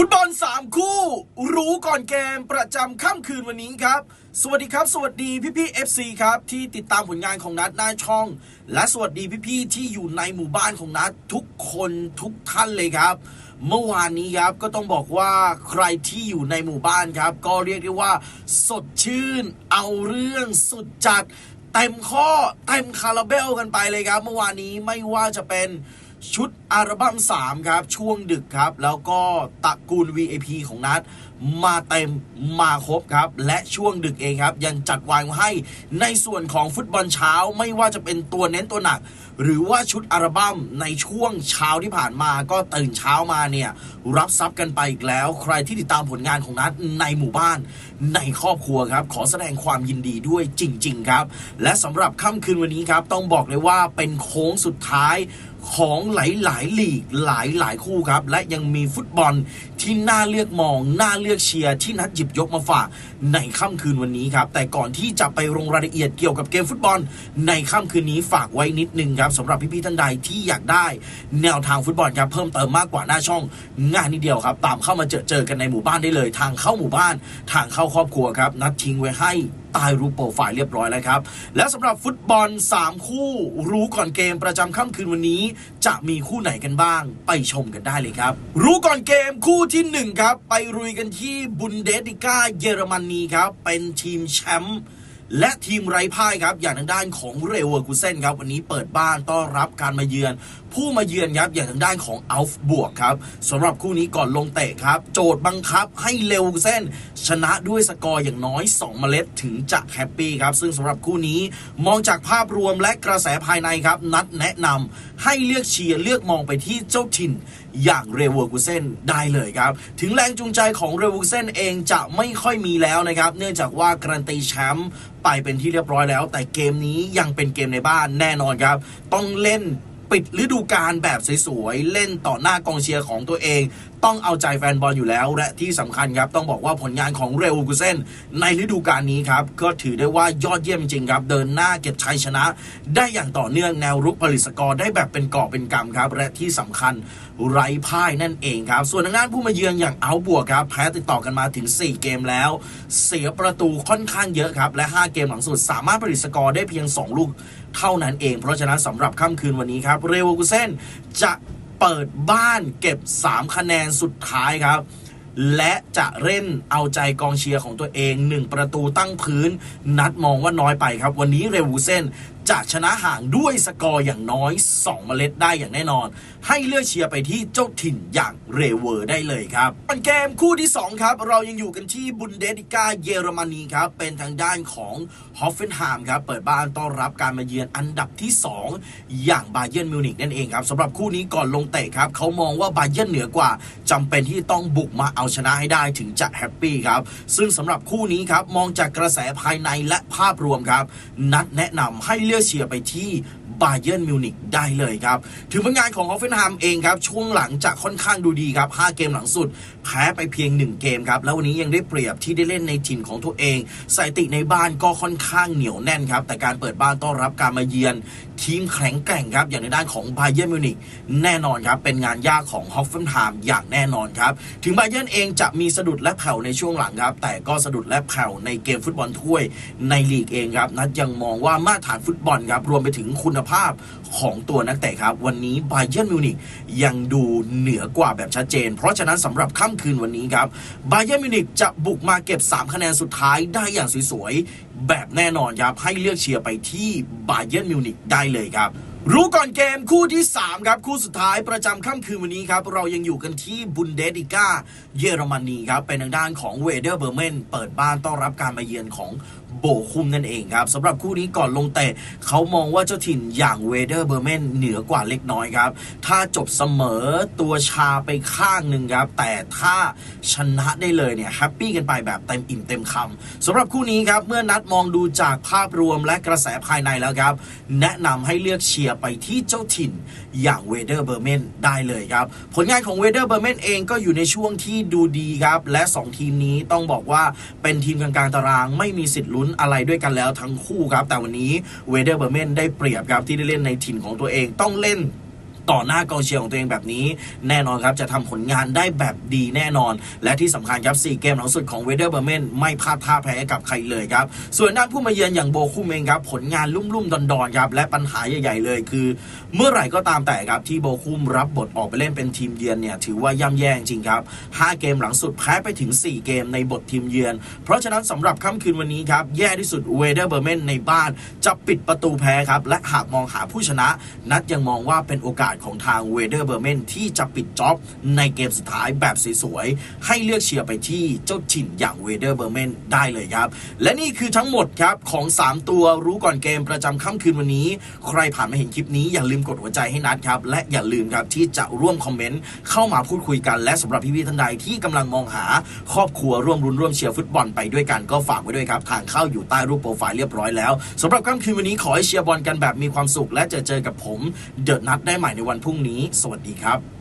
ฟุตบอล 3 คู่ รู้ก่อนเกมประจำค่ำคืนวันนี้ครับ สวัสดีครับ สวัสดีพี่พี่ๆ FC ครับ ที่ติดตามผลงานของนัดหน้าช่อง และสวัสดีพี่พี่ที่อยู่ในหมู่บ้านของนัดทุกคนทุกท่านเลยครับ เมื่อวานนี้ครับก็ต้องบอกว่าใครที่อยู่ในหมู่บ้านครับ ก็เรียกได้ว่า สดชื่น เอาเรื่องสุดจัด เต็มข้อเต็มคาราเบลกันไปเลยครับ เมื่อวานนี้ไม่ว่าจะเป็น ชุดอัลบั้ม3ครับช่วงดึกครับ แล้วก็ตระกูล VIP ของนัท มาเต็มมาครบครับ และช่วงดึกเองครับ ยังจัดวางให้ในส่วนของฟุตบอลเช้าไม่ว่าจะเป็นตัวเน้นตัวหนัก หรือว่าชุดอัลบั้มในช่วงเช้าที่ผ่านมาก็ตื่นเช้ามาเนี่ยรับทรัพย์กันไปอีกแล้ว ใครที่ติดตามผลงานของนัดในหมู่บ้านในครอบครัวครับ ขอแสดงความยินดีด้วยจริง ๆ ครับ และสำหรับค่ำคืนวันนี้ครับ ต้องบอกเลยว่าเป็นโค้งสุดท้ายของหลายๆลีกหลายๆคู่ครับ และยังมีฟุตบอลที่น่าเลือกมองน่าเลือกเชียร์ที่นัดหยิบยกมาฝากในค่ำคืนวันนี้ครับ แต่ก่อนที่จะไปลงรายละเอียดเกี่ยวกับเกมฟุตบอล ในค่ำคืนนี้ฝากไว้นิดนึงครับสำหรับพี่ๆท่านใดที่อยากได้ แนวทางฟุตบอลครับเพิ่มเติมมากกว่าหน้าช่องง่ายนิดเดียวครับ ตามเข้ามาเจอเจอกันในหมู่บ้านได้เลย ทางเข้าหมู่บ้าน ทางเข้าครอบครัวครับนัดทิ้งไว้ให้ใต้รูปโปรไฟล์เรียบร้อยแล้วครับ และสำหรับฟุตบอล 3 คู่รู้ก่อนเกมประจำค่ำคืนวันนี้ จะมีคู่ไหนกันบ้าง ไปชมกันได้เลยครับ รู้ก่อนเกมคู่ที่ 1 ครับ ไปรุยกันที่บุนเดสติก้าเยอรมนีครับ เป็นทีมแชมป์ และทีมไร้พ่ายครับอย่างทางด้านของเรเวอร์กูเซนครับวันนี้เปิดบ้านต้อนรับการมาเยือน ผู้มาเยือนครับอย่างทางด้านของอัลฟ์บวกครับสำหรับคู่นี้ก่อนลงเตะครับ โจทย์บังคับให้เร็วเส้นชนะด้วยสกอร์อย่างน้อย 2 เมล็ดถึงจะแฮปปี้ครับซึ่งสำหรับคู่นี้มองจากภาพรวมและกระแสภายในครับนัดแนะนำให้เลือกเชียร์เลือกมองไปที่เจ้าถิ่นอย่างเรเวอร์กูเซนได้เลยครับ ถึงแรงจูงใจของเรเวอร์กูเซนเองจะไม่ค่อยมีแล้วนะครับ เนื่องจากว่าการันตีแชมป์ไปเป็นที่เรียบร้อยแล้ว แต่เกมนี้ยังเป็นเกมในบ้านแน่นอนครับ ต้องเล่น ปิดฤดูกาลแบบสวยๆ เล่นต่อหน้ากองเชียร์ของตัวเอง ต้องเอาใจแฟนบอลอยู่แล้ว และที่สำคัญครับ ต้องบอกว่าผลงานของเรอูกุเซนในฤดูกาลนี้ครับ ก็ถือได้ว่ายอดเยี่ยมจริงครับ เดินหน้าเก็บชัยชนะ ได้อย่างต่อเนื่องแนวรุกผลิตสกอร์ได้แบบเป็นกอบเป็นกำครับ และที่สำคัญไร้พ่ายนั่นเองครับ ส่วนทางด้านผู้มาเยือนอย่างเอาบวกครับแพ้ติดต่อกันมาถึง 4 เกมแล้ว เสียประตูค่อนข้างเยอะครับ และ 5 เกมหลังสุดสามารถผลิตสกอร์ได้เพียง 2 ลูกเท่านั้นเอง เพราะฉะนั้นสำหรับค่ำคืนวันนี้ครับเรเวอร์กุเซนจะเปิดบ้านเก็บ 3 คะแนนสุดท้ายครับ และจะเล่นเอาใจกองเชียร์ของตัวเอง 1 ประตูตั้งพื้น นัดมองว่าน้อยไปครับ วันนี้เรวูเซนจะชนะห่างด้วยสกอร์อย่างน้อย 2 เมล็ดได้อย่างแน่นอน ให้เลือกเชียร์ไปที่เจ้าถิ่นอย่างเรเวอร์ได้เลยครับวันเกมคู่ที่ 2 ครับ เรายังอยู่กันที่บุนเดสติก้าเยอรมนีครับ เป็นทางด้านของฮอฟเฟนไฮม์ครับ เปิดบ้านต้อนรับการมาเยือนอันดับที่ 2 อย่างบาเยิร์นมิวนิกนั่นเองครับสำหรับคู่นี้ก่อนลงเตะครับเขามองว่าบาเยิร์นเหนือกว่าจำเป็นที่ต้องบุกมาเอาชนะให้ได้ถึงจะแฮปปี้ครับ ซึ่งสำหรับคู่นี้ครับ มองจากกระแสภายในและภาพรวมครับ นัดแนะนำให้เลือกเชียร์ไปที่บาเยิร์นมิวนิกได้เลยครับ ถึงผลงานของฮอฟเฟนไฮม์เองครับ ช่วงหลังจะค่อนข้างดูดีครับ 5 เกมหลังสุด แพ้ไปเพียง 1 เกมครับ แล้ววันนี้ยังได้เปรียบที่ได้เล่นในถิ่นของตัวเองสถิติในบ้านก็ค่อนข้างเหนียวแน่นครับ แต่การเปิดบ้านต้อนรับการมาเยือน ทีมแข็งแกร่งครับ อย่างในด้านของบาเยิร์นมิวนิกแน่นอนครับ เป็นงานยากของฮอฟเฟนไฮม์อย่างแน่นอนครับ ถึงบาเยิร์นเององจะมีสะดุดและแผ่วในช่วงหลังครับ แต่ก็สะดุดและแผ่วในเกมฟุตบอลถ้วยในลีกเองครับนัดยังมองว่ามาตรฐานฟุตบอลครับรวมไปถึงคุณภาพของตัวนักเตะครับ วันนี้ไบเยิร์นมิวนิกยังดูเหนือกว่าแบบชัดเจน เพราะฉะนั้นสำหรับค่ำคืนวันนี้ครับไบเยิร์นมิวนิกจะบุกมาเก็บ 3 คะแนนสุดท้ายได้อย่างสวยๆแบบแน่นอนครับให้เลือกเชียร์ไปที่ไบเยิร์นมิวนิกได้เลยครับ รู้ก่อนเกมคู่ที่ 3 ครับ คู่สุดท้ายประจำค่ำคืนวันนี้ครับ เรายังอยู่กันที่บุนเดสติก้าเยอรมนีครับ เป็นทางด้านของเวเดอร์เบอร์เมนเปิดบ้านต้อนรับการมาเยือนของโบคุมนั่นเองครับสำหรับคู่นี้ก่อนลงเตะเขามองว่าเจ้าถิ่นอย่างเวเดอร์เบอร์เมนเหนือกว่าเล็กน้อยครับ ถ้าจบเสมอตัวชาไปข้างหนึ่งครับ แต่ถ้าชนะได้เลยเนี่ยแฮปปี้กันไปแบบเต็มอิ่มเต็มคำสำหรับคู่นี้ครับ เมื่อนัดมองดูจากภาพรวมและกระแสภายในแล้วครับ แนะนำให้เลือกเชียร์ไปที่เจ้าถิ่นอย่างเวเดอร์เบอร์เมนได้เลยครับ ผลงานของเวเดอร์เบอร์เมนเองก็อยู่ในช่วงที่ดูดีครับและ 2 ทีมนี้ต้องบอกว่าเป็นทีมกลางๆตารางไม่มีสิทธิ์ลุ้นอะไรด้วยกันแล้วทั้งคู่ครับ แต่วันนี้เวเดอร์เบอร์เมนได้เปรียบครับที่ได้เล่นในถิ่นของตัวเองต้องเล่น ต่อหน้ากองเชียร์ของตัวเองแบบนี้ แน่นอนครับจะทำผลงานได้แบบดีแน่นอน และที่สำคัญครับ4เกมหลังสุดของเวเดอร์เบอร์เมนไม่พลาดท่าแพ้กับใครเลยครับ ส่วนด้านผู้มาเยือนอย่างโบคุมเองครับผลงานลุ่มๆดอนๆครับและปัญหาใหญ่ ๆ เลยคือ เมื่อไหร่ก็ตามแต่ครับที่โบคุมรับบทออกไปเล่นเป็นทีมเยือนเนี่ยถือว่าย่ำแย่จริงครับ 5 เกมหลังสุดแพ้ไปถึง 4 เกมในบททีมเยือน เพราะฉะนั้นสำหรับค่ำคืนวันนี้ครับแย่ที่สุดเวเดอร์เบอร์เมนในบ้านจะปิดประตูแพ้ครับและหากมองหาผู้ชนะ นัดยังมองว่าเป็นโอกาสของทางเวเดอร์เบอร์เมนที่จะปิดจ็อบในเกมสุดท้ายแบบสวยๆ ให้เลือกเชียร์ไปที่เจ้าถิ่นอย่างเวเดอร์เบอร์เมนได้เลยครับ และนี่คือทั้งหมดครับ ของ 3 ตัวรู้ก่อนเกมประจำค่ำคืนวันนี้ ใครผ่านมาเห็นคลิปนี้อย่าลืมกดหัวใจให้นัดครับ และอย่าลืมครับที่จะร่วมคอมเมนต์เข้ามาพูดคุยกันและสำหรับพี่ๆท่านใดที่กำลังมองหาครอบครัวร่วมรุนร่วมเชียร์ฟุตบอลไปด้วยกันก็ฝากไว้ด้วยครับทางเข้าอยู่ใต้รูปโปรไฟล์เรียบร้อยแล้วสำหรับค่ำคืนวันนี้ขอให้เชียร์บอลกันแบบมีความสุข และจอเจอกับผมเดอะนัดได้ใหม่ในวันพรุ่งนี้ สวัสดีครับ